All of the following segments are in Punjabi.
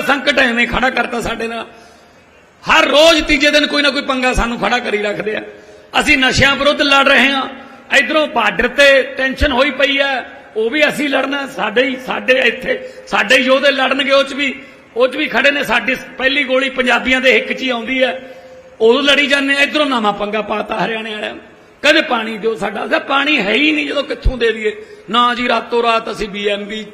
ਦਾ ਸੰਕਟ ਐਵੇਂ ਖੜਾ ਕਰਤਾ ਸਾਡੇ ਨਾਲ। ਹਰ ਰੋਜ਼ ਤੀਜੇ ਦਿਨ ਕੋਈ ਨਾ ਕੋਈ ਪੰਗਾ ਸਾਨੂੰ ਖੜਾ ਕਰੀ ਰੱਖਦੇ ਆ। ਅਸੀਂ ਨਸ਼ਿਆਂ ਵਿਰੁੱਧ ਲੜ ਰਹੇ ਹਾਂ। ਇਧਰੋਂ ਬਾਰਡਰ ਤੇ ਟੈਨਸ਼ਨ ਹੋਈ ਪਈ ਹੈ। ਉਹ ਵੀ ਅਸੀਂ ਲੜਨਾ, ਸਾਡੇ ਹੀ ਸਾਡੇ ਇੱਥੇ ਸਾਡੇ ਹੀ ਯੋਧੇ ਲੜਨਗੇ, ਉਹ ਚ ਵੀ ਉਹ ਚ ਵੀ ਖੜੇ ਨੇ। ਸਾਡੀ ਪਹਿਲੀ ਗੋਲੀ ਪੰਜਾਬੀਆਂ ਦੇ ਹਿੱਕ 'ਚ ਹੀ ਆਉਂਦੀ ਹੈ। ਉਦੋਂ ਲੜੀ ਜਾਂਦੇ ਆ ਇਧਰੋਂ ਨਵਾਂ ਪੰਗਾ ਪਾਤਾ ਹਰਿਆਣੇ ਵਾਲਿਆਂ ਨੇ। ਕਹਿੰਦੇ ਪਾਣੀ ਦਿਓ ਸਾਡਾ। ਅਸਾਂ ਪਾਣੀ ਹੈ ਹੀ ਨਹੀਂ ਜਦੋਂ ਕਿੱਥੋਂ ਦੇ ਦਈਏ। ਨਾ ਜੀ, ਰਾਤੋਂ ਰਾਤ ਅਸੀਂ ਬੀਐਮਬੀ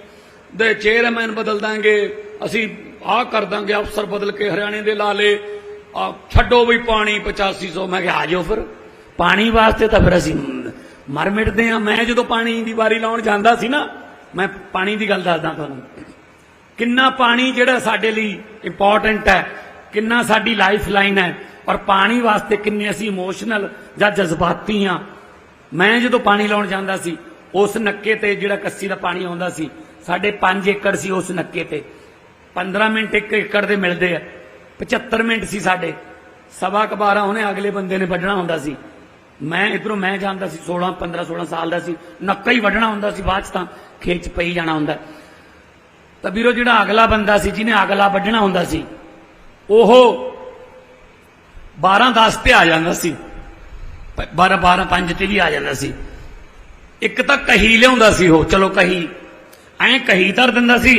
ਦੇ ਚੇਅਰਮੈਨ ਬਦਲ ਦਾਂਗੇ। ਅਸੀਂ ਆਹ ਕਰ ਦਾਂਗੇ ਅਫਸਰ ਬਦਲ ਕੇ ਹਰਿਆਣੇ ਦੇ ਲਾ ਲੇ ਆ ਛੱਡੋ ਵੀ ਪਾਣੀ 8500 ਮੈਂ ਕਿਹਾ, ਆ ਜਾਓ ਫਿਰ। ਪਾਣੀ ਵਾਸਤੇ ਤਾਂ ਫਿਰ ਅਸੀਂ ਮਰ ਮਿਟਦੇ ਆ ਮੈਂ ਜਦੋਂ ਪਾਣੀ ਦੀ ਵਾਰੀ ਲਾਉਣ ਜਾਂਦਾ ਸੀ ਨਾ, ਮੈਂ ਪਾਣੀ ਦੀ ਗੱਲ ਦੱਸਦਾ ਤੁਹਾਨੂੰ। ਕਿੰਨਾ ਪਾਣੀ ਜਿਹੜਾ ਸਾਡੇ ਲਈ ਇੰਪੋਰਟੈਂਟ ਹੈ, ਕਿੰਨਾ ਸਾਡੀ ਲਾਈਫ ਲਾਈਨ ਹੈ, ਔਰ ਪਾਣੀ ਵਾਸਤੇ ਕਿੰਨੇ ਅਸੀਂ ਇਮੋਸ਼ਨਲ ਜਾਂ ਜਜ਼ਬਾਤੀ ਆ ਮੈਂ ਜਦੋਂ ਪਾਣੀ ਲਾਉਣ ਜਾਂਦਾ ਸੀ, ਉਸ ਨੱਕੇ ਤੇ ਜਿਹੜਾ ਕੱਸੀ ਦਾ ਪਾਣੀ ਆਉਂਦਾ ਸੀ, ਸਾਡੇ 5 ਏਕੜ ਸੀ ਉਸ ਨੱਕੇ ਤੇ। 15 ਮਿੰਟ ਇੱਕ ਏਕੜ ਦੇ ਮਿਲਦੇ ਆ। 75 ਮਿੰਟ ਸੀ ਸਾਡੇ। ਸਵਾ ਕੁ 12 ਉਹਨੇ ਅਗਲੇ ਬੰਦੇ ਨੇ ਵੱਢਣਾ ਹੁੰਦਾ ਸੀ। ਮੈਂ ਇਧਰੋਂ ਮੈਂ ਜਾਂਦਾ ਸੀ 16 15 16 ਸਾਲ ਦਾ ਸੀ। ਨੱਕਾ ਹੀ ਵੱਢਣਾ ਹੁੰਦਾ ਸੀ ਬਾਅਦ ਚ ਤਾਂ ਖੇਤ ਚ ਪਈ ਜਾਣਾ ਹੁੰਦਾ। ਤਾਂ ਵੀਰੋ ਜਿਹੜਾ ਅਗਲਾ ਬੰਦਾ ਸੀ, ਜਿਹਨੇ ਅਗਲਾ ਵੱਢਣਾ ਹੁੰਦਾ ਸੀ, ਉਹ 12 10 ਤੇ ਆ ਜਾਂਦਾ ਸੀ। 12 12 5 ਤੇ ਵੀ ਆ ਜਾਂਦਾ ਸੀ। ਇੱਕ ਤਾਂ ਕਹੀ ਲਿਆਉਂਦਾ ਸੀ ਉਹ, ਚਲੋ ਕਹੀ। ਐਂ ਕਹੀ ਧਰ ਦਿੰਦਾ ਸੀ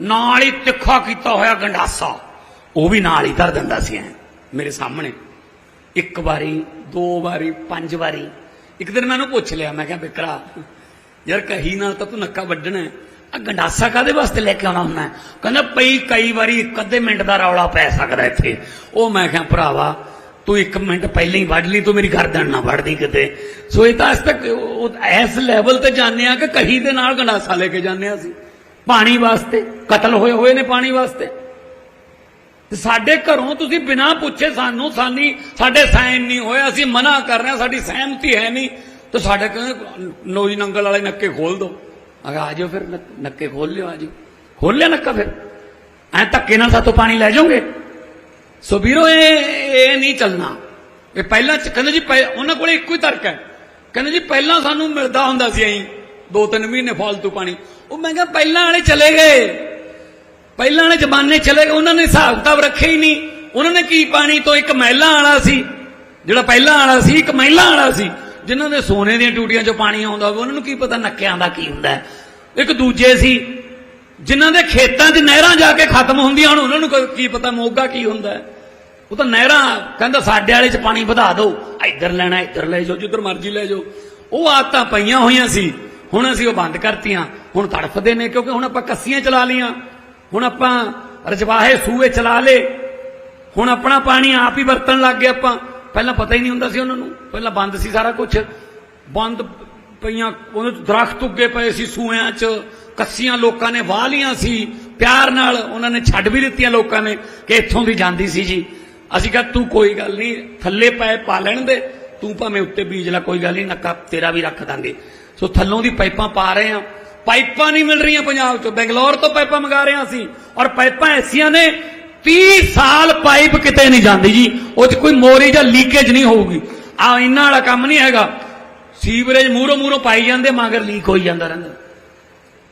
ਨਾਲ ਹੀ ਤਿੱਖਾ ਕੀਤਾ ਹੋਇਆ ਗੰਡਾਸਾ। ਉਹ ਵੀ ਨਾਲ ਹੀ ਧਰ ਦਿੰਦਾ ਸੀ ਐ, ਮੇਰੇ ਸਾਹਮਣੇ। ਇੱਕ ਵਾਰੀ, ਦੋ ਵਾਰੀ, ਪੰਜ ਵਾਰੀ। ਇੱਕ ਦਿਨ ਮੈਨੂੰ ਪੁੱਛ ਲਿਆ, ਮੈਂ ਕਿਹਾ, ਬਿਕਰਾ, ਯਾਰ ਕਹੀ ਨਾਲ ਤਾਂ ਤੂੰ ਨੱਕਾ ਵੱਢਣਾ ਆ ਗੰਡਾਸਾ ਕਾਦੇ ਵਾਸਤੇ ਲੈ ਕੇ ਆਉਣਾ ਹੁੰਦਾ ਕਹਿੰਦਾ ਪਈ ਕਈ ਵਾਰੀ ਇੱਕ ਅੱਧੇ ਮਿੰਟ ਦਾ ਰੌਲਾ ਪੈ ਸਕਦਾ ਇੱਥੇ। ਉਹ ਮੈਂ ਕਿਹਾ, ਭਰਾਵਾ, ਤੂੰ ਇੱਕ ਮਿੰਟ ਪਹਿਲਾਂ ਹੀ ਵੱਢ ਲਈ, ਤੂੰ ਮੇਰੀ ਗਰਦਨ ਨਾ ਵੱਢਦੀ ਕਿਤੇ। ਸੋ ਇਹ ਤਾਂ ਅੱਜ ਤੱਕ ਇਸ ਲੈਵਲ ਤੇ ਜਾਂਦੇ ਆ ਕਿ ਕਹੀ ਦੇ ਨਾਲ ਗੰਡਾਸਾ ਲੈ ਕੇ ਜਾਂਦੇ ਆ ਅਸੀਂ। ਪਾਣੀ ਵਾਸਤੇ, ਕਤਲ ਹੋਏ ਹੋਏ ਨੇ ਪਾਣੀ ਵਾਸਤੇ। ਸਾਡੇ ਘਰੋਂ ਤੁਸੀਂ ਬਿਨਾਂ ਪੁੱਛੇ ਸਾਨੂੰ, ਸਾਨੀ, ਸਾਡੇ ਸਾਈਨ ਨਹੀਂ ਹੋਇਆ, ਅਸੀਂ ਮਨਾ ਕਰ ਰਹੇ ਹਾਂ, ਸਾਡੀ ਸਹਿਮਤੀ ਹੈ ਨਹੀਂ। ਤੇ ਸਾਡੇ ਕਹਿੰਦੇ, ਨੋਈ ਨੰਗਲ ਵਾਲੇ ਨੱਕੇ ਖੋਲ ਦੋ। ਆ ਆ ਫਿਰ, ਨੱਕੇ ਖੋਲ ਲਿਓ, ਆ ਜੀ ਖੋਲ ਲਿਆ ਨੱਕਾ ਫਿਰ। ਐ ਧੱਕੇ ਨਾਲ ਸਾਤੋਂ ਪਾਣੀ ਲੈ ਜਾਓਗੇ? ਸੋ ਵੀਰੋ, ਇਹ ਇਹ ਨਹੀਂ ਚੱਲਣਾ। ਇਹ ਪਹਿਲਾਂ ਕਹਿੰਦੇ ਜੀ ਪਹਿ- ਉਹਨਾਂ ਕੋਲੇ ਇੱਕੋ ਹੀ ਤਰਕ ਹੈ। ਕਹਿੰਦੇ ਜੀ, ਪਹਿਲਾਂ ਸਾਨੂੰ ਮਿਲਦਾ ਹੁੰਦਾ ਸੀ ਐਂ, ਦੋ ਤਿੰਨ ਮਹੀਨੇ ਫਾਲਤੂ ਪਾਣੀ। ਉਹ ਮੈਂ ਕਿਹਾ ਪਹਿਲਾਂ ਵਾਲੇ ਚਲੇ ਗਏ। ਪਹਿਲਾਂ ਵਾਲੇ ਜ਼ਮਾਨੇ ਚਲੇ ਗਏ, ਉਹਨਾਂ ਨੇ ਹਿਸਾਬ ਕਿਤਾਬ ਰੱਖਿਆ ਹੀ ਨਹੀਂ। ਉਹਨਾਂ ਨੇ ਕੀ ਪਾਣੀ ਤੋਂ ਇੱਕ ਮਹਿਲਾ ਵਾਲਾ ਸੀ, ਜਿਹੜਾ ਪਹਿਲਾਂ ਵਾਲਾ ਸੀ, ਇੱਕ ਮਹਿਲਾ ਵਾਲਾ ਸੀ, ਜਿਨ੍ਹਾਂ ਦੇ ਸੋਨੇ ਦੀਆਂ ਟੂਟੀਆਂ 'ਚੋਂ ਪਾਣੀ ਆਉਂਦਾ ਹੋਵੇ, ਉਹਨਾਂ ਨੂੰ ਕੀ ਪਤਾ ਨੱਕਿਆਂ ਦਾ ਕੀ ਹੁੰਦਾ ਇੱਕ ਦੂਜੇ ਸੀ, ਜਿਨ੍ਹਾਂ ਦੇ ਖੇਤਾਂ 'ਚ ਨਹਿਰਾਂ ਜਾ ਕੇ ਖਤਮ ਹੁੰਦੀਆਂ ਹੁਣ, ਉਹਨਾਂ ਨੂੰ ਕੀ ਪਤਾ ਮੋਗਾ ਕੀ ਹੁੰਦਾ ਉਹ ਤਾਂ ਨਹਿਰਾਂ ਕਹਿੰਦਾ ਸਾਡੇ ਵਾਲੇ 'ਚ ਪਾਣੀ ਵਧਾ ਦਿਓ ਇੱਧਰ ਲੈਣਾ, ਇੱਧਰ ਲੈ ਜਾਓ, ਜਿੱਧਰ ਮਰਜ਼ੀ ਲੈ ਜਾਓ। ਉਹ ਆਦਤਾਂ ਪਈਆਂ ਹੋਈਆਂ ਸੀ। ਹੁਣ ਅਸੀਂ ਉਹ ਬੰਦ ਕਰਤੀਆਂ, ਹੁਣ ਤੜਫਦੇ ਨੇ ਕਿਉਂਕਿ ਹੁਣ ਆਪਾਂ ਕੱਸੀਆਂ ਚਲਾ ਲੀਆਂ ਹੁਣ ਆਪਾਂ ਰਜਵਾਹੇ ਸੂਏ ਚਲਾ ਲੇ ਹੁਣ ਆਪਣਾ ਪਾਣੀ ਆਪ ਹੀ ਵਰਤਣ ਲੱਗ ਗਏ ਆਪਾਂ। ਪਹਿਲਾਂ ਪਤਾ ਹੀ ਨਹੀਂ ਹੁੰਦਾ ਸੀ ਉਹਨਾਂ ਨੂੰ। ਪਹਿਲਾਂ ਬੰਦ ਸੀ ਸਾਰਾ ਕੁਝ ਬੰਦ ਪਈਆਂ, ਉਹਦੇ ਦਰਖਤ ਉੱਗੇ ਪਏ ਸੀ ਸੂਇਆਂ 'ਚ। ਕੱਸੀਆਂ ਲੋਕਾਂ ਨੇ ਵਾਹ ਲੀਆਂ ਸੀ। ਪਿਆਰ ਨਾਲ ਉਹਨਾਂ ਨੇ ਛੱਡ ਵੀ ਦਿੱਤੀਆਂ ਲੋਕਾਂ ਨੇ ਕਿ ਇੱਥੋਂ ਦੀ ਜਾਂਦੀ ਸੀ ਜੀ। ਅਸੀਂ ਕਿਹਾ, ਤੂੰ ਕੋਈ ਗੱਲ ਨਹੀਂ, ਥੱਲੇ ਪਏ ਪਾ ਲੈਣ ਦੇ। ਤੂੰ ਭਾਵੇਂ ਉੱਤੇ ਬੀਜ ਲੈ, ਕੋਈ ਗੱਲ ਨਹੀਂ, ਨੱਕਾ ਤੇਰਾ ਵੀ ਰੱਖ ਦਾਂਗੇ। ਸੋ ਥੱਲੋਂ ਦੀ ਪਾਈਪਾਂ ਪਾ ਰਹੇ ਆ ਪਾਈਪਾਂ ਨਹੀਂ ਮਿਲ ਰਹੀਆਂ ਪੰਜਾਬ ਤੋਂ ਬੈਂਗਲੌਰ ਤੋਂ ਪਾਈਪਾਂ ਮੰਗਾ ਰਹੇ ਹਾਂ ਅਸੀਂ। ਔਰ ਪਾਈਪਾਂ ਐਸੀਆਂ ਨੇ 30 ਸਾਲ ਪਾਈਪ ਕਿਤੇ ਨਹੀਂ ਜਾਂਦੀ ਜੀ। ਉਹ 'ਚ ਕੋਈ ਮੋਰੀ ਜਾਂ ਲੀਕੇਜ ਨਹੀਂ ਹੋਊਗੀ। ਆ ਇੰਨਾ ਵਾਲਾ ਕੰਮ ਨਹੀਂ ਹੈਗਾ। ਸੀਵਰੇਜ ਮੂਰੋ ਮੂਰੋ ਪਾਈ ਜਾਂਦੇ, ਮਗਰ ਲੀਕ ਹੋਈ ਜਾਂਦਾ ਰਹਿੰਦਾ।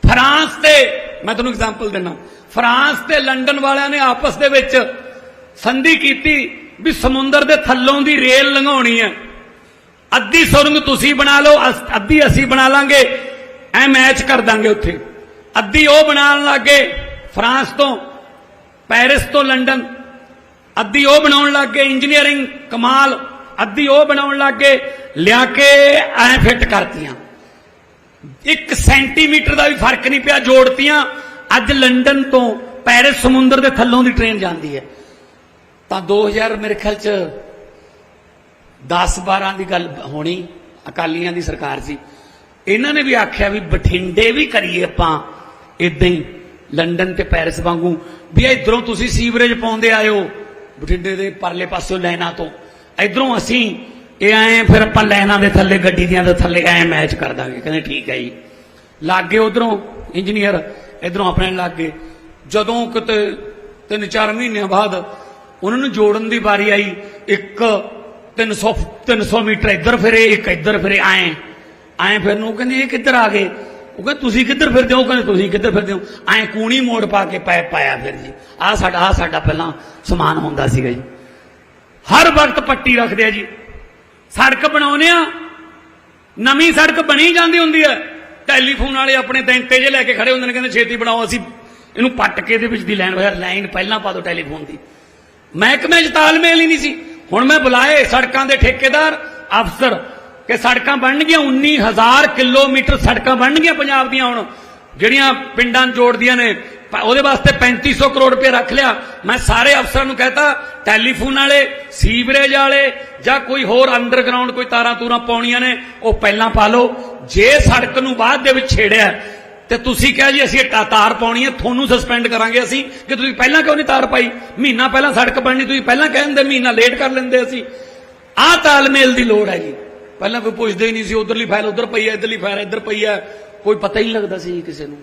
ਫਰਾਂਸ ਤੇ ਮੈਂ ਤੁਹਾਨੂੰ ਐਗਜ਼ਾਮਪਲ ਦਿੰਦਾ। ਫਰਾਂਸ ਤੇ ਲੰਡਨ ਵਾਲਿਆਂ ਨੇ ਆਪਸ ਦੇ ਵਿੱਚ ਸੰਧੀ ਕੀਤੀ ਵੀ ਸਮੁੰਦਰ ਦੇ ਥੱਲੋਂ ਦੀ ਰੇਲ ਲੰਘਾਉਣੀ ਹੈ। ਅੱਧੀ ਸੁਰੰਗ ਤੁਸੀਂ ਬਣਾ ਲਓ ਅੱਧੀ ਅਸੀਂ ਬਣਾ ਲਾਂਗੇ। ਐ ਮੈਚ ਕਰ ਦਾਂਗੇ ਉੱਥੇ। ਅੱਧੀ ਉਹ ਬਣਾਉਣ ਲੱਗੇ ਫਰਾਂਸ ਤੋਂ, ਪੈਰਿਸ ਤੋਂ ਲੰਡਨ। ਅੱਧੀ ਉਹ ਬਣਾਉਣ ਲੱਗੇ ਇੰਜੀਨੀਅਰਿੰਗ ਕਮਾਲ। ਅੱਧੀ ਉਹ ਬਣਾਉਣ ਲੱਗੇ, ਲਿਆ ਕੇ ਐ ਫਿੱਟ ਕਰਤੀਆਂ। 1 ਸੈਂਟੀਮੀਟਰ ਦਾ ਵੀ ਫ਼ਰਕ ਨਹੀਂ ਪਿਆ ਜੋੜਤੀਆਂ। ਅੱਜ ਲੰਡਨ ਤੋਂ ਪੈਰਿਸ ਸਮੁੰਦਰ ਦੇ ਥੱਲੋਂ ਦੀ ਟ੍ਰੇਨ ਜਾਂਦੀ ਹੈ। ਤਾਂ 2000 ਮੇਰੇ ਖਿਆਲ ਚ 10 12 ਦੀ ਗੱਲ ਹੋਣੀ, ਅਕਾਲੀਆਂ ਦੀ ਸਰਕਾਰ ਸੀ। ਇਹਨਾਂ ਨੇ ਵੀ ਆਖਿਆ ਵੀ ਬਠਿੰਡੇ ਵੀ ਕਰੀਏ ਆਪਾਂ ਇਦਾਂ ਹੀ, ਲੰਡਨ ਤੇ ਪੈਰਿਸ ਵਾਂਗੂ। ਵੀ ਇਧਰੋਂ ਤੁਸੀਂ ਸੀਵਰੇਜ ਪਾਉਂਦੇ ਆਇਓ, ਬਠਿੰਡੇ ਦੇ ਪਰਲੇ ਪਾਸਿਓਂ ਲੈਣਾ ਤੋਂ। ਇਧਰੋਂ ਅਸੀਂ, ਇਹ ਆਏ ਫਿਰ ਆਪਾਂ ਲੈਣਾ ਦੇ ਥੱਲੇ, ਗੱਡੀ ਦੀਆਂ ਦੇ ਥੱਲੇ, ਐ ਮੈਚ ਕਰ ਦਾਂਗੇ। ਕਹਿੰਦੇ ਠੀਕ ਹੈ ਜੀ। ਲਾਗੇ ਉਧਰੋਂ ਇੰਜੀਨੀਅਰ ਇਧਰੋਂ ਆਪਣੇ ਲਾਗੇ। ਜਦੋਂ ਕਿਤੇ ਤਿੰਨ ਚਾਰ ਮਹੀਨਿਆਂ ਬਾਅਦ, ਉਹਨਾਂ ਨੂੰ ਜੋੜਨ ਦੀ ਵਾਰੀ ਆਈ, ਇੱਕ 300 300 ਮੀਟਰ ਇੱਧਰ ਫਿਰੇ, ਇੱਕ ਇੱਧਰ ਫਿਰੇ, ਆਏ। ਆਏ ਫਿਰ ਉਹ ਕਹਿੰਦੇ, ਇਹ ਕਿੱਧਰ ਆ ਗਏ? ਉਹ ਕਹਿੰਦੇ, ਤੁਸੀਂ ਕਿੱਧਰ ਫਿਰਦੇ ਹੋ? ਉਹ ਕਹਿੰਦੇ, ਤੁਸੀਂ ਕਿੱਧਰ ਫਿਰਦੇ ਹੋ? ਐਂ ਕੂਣੀ ਮੋੜ ਪਾ ਕੇ ਪੈ, ਪਾਇਆ ਫਿਰ ਜੀ। ਆਹ ਸਾਡਾ ਆਹ ਸਾਡਾ ਪਹਿਲਾਂ ਸਮਾਨ ਹੁੰਦਾ ਸੀਗਾ ਜੀ। ਹਰ ਵਕਤ ਪੱਟੀ ਰੱਖਦੇ ਆ ਜੀ। ਸੜਕ ਬਣਾਉਨੇ ਆ। ਨਵੀਂ ਸੜਕ ਬਣੀ ਜਾਂਦੀ ਹੁੰਦੀ ਹੈ ਟੈਲੀਫੋਨ ਵਾਲੇ ਆਪਣੇ ਦੈਂਤੇ ਤੇ ਜੇ ਲੈ ਕੇ ਖੜੇ ਹੁੰਦੇ ਨੇ, ਕਹਿੰਦੇ, ਛੇਤੀ ਬਣਾਓ, ਅਸੀਂ ਇਹਨੂੰ ਪੱਟ ਕੇ ਦੇ ਵਿੱਚ ਦੀ ਲਾਈਨ ਹੋਇਆ ਲਾਈਨ ਪਹਿਲਾਂ ਪਾ ਦਿਓ ਟੈਲੀਫੋਨ ਦੀ। ਮਹਿਕਮੇ 'ਚ ਤਾਲਮੇਲ ਹੀ ਨਹੀਂ ਸੀ। ਹੁਣ ਮੈਂ ਬੁਲਾਏ ਸੜਕਾਂ ਦੇ ਠੇਕੇਦਾਰ, ਅਫਸਰ, ਕਿ ਸੜਕਾਂ ਬਣਨਗੀਆਂ 19000 ਕਿਲੋਮੀਟਰ ਸੜਕਾਂ ਬਣਨਗੀਆਂ ਪੰਜਾਬ ਦੀਆਂ ਹੁਣ। ਜਿਹੜੀਆਂ ਪਿੰਡਾਂ ਜੋੜਦੀਆਂ ਨੇ ਉਹਦੇ ਵਾਸਤੇ 3500 ਕਰੋੜ ਰੁਪਏ ਰੱਖ ਲਿਆ। ਮੈਂ ਸਾਰੇ ਅਫਸਰਾਂ ਨੂੰ ਕਹਤਾ, ਟੈਲੀਫੋਨ ਵਾਲੇ, ਸੀਵਰੇਜ ਵਾਲੇ, ਜਾਂ ਕੋਈ ਹੋਰ ਅੰਡਰਗਰਾਉਂਡ, ਕੋਈ ਤਾਰਾਂ ਤੂਰਾਂ ਪਾਉਣੀਆਂ ਨੇ, ਉਹ ਪਹਿਲਾਂ ਪਾ ਲਓ। ਜੇ ਸੜਕ ਨੂੰ ਬਾਅਦ ਦੇ ਵਿੱਚ ਛੇੜਿਆ ਤੇ ਤੁਸੀਂ ਕਿਹਾ ਜੀ ਅਸੀਂ ਇਹ ਤਾ- ਤਾਰ ਪਾਉਣੀ ਹੈ, ਤੁਹਾਨੂੰ ਸਸਪੈਂਡ ਕਰਾਂਗੇ ਅਸੀਂ, ਕਿ ਤੁਸੀਂ ਪਹਿਲਾਂ ਕਿਉਂ ਨਹੀਂ ਤਾਰ ਪਾਈ? ਮਹੀਨਾ ਪਹਿਲਾਂ ਸੜਕ ਬਣਨੀ, ਤੁਸੀਂ ਪਹਿਲਾਂ ਕਹਿੰਦੇ ਮਹੀਨਾ ਲੇਟ ਕਰ ਲੈਂਦੇ ਅਸੀਂ। ਆਹ ਤਾਲਮੇਲ ਦੀ ਲੋੜ ਹੈ ਜੀ। ਪਹਿਲਾਂ ਕੋਈ ਪੁੱਛਦੇ ਹੀ ਨਹੀਂ ਸੀ, ਉਧਰਲੀ ਫਾਈਲ ਉਧਰ ਪਈ ਹੈ, ਇਧਰਲੀ ਫਾਈਲ ਇੱਧਰ ਪਈ ਹੈ। ਕੋਈ ਪਤਾ ਹੀ ਨਹੀਂ ਲੱਗਦਾ ਸੀ ਜੀ ਕਿਸੇ ਨੂੰ।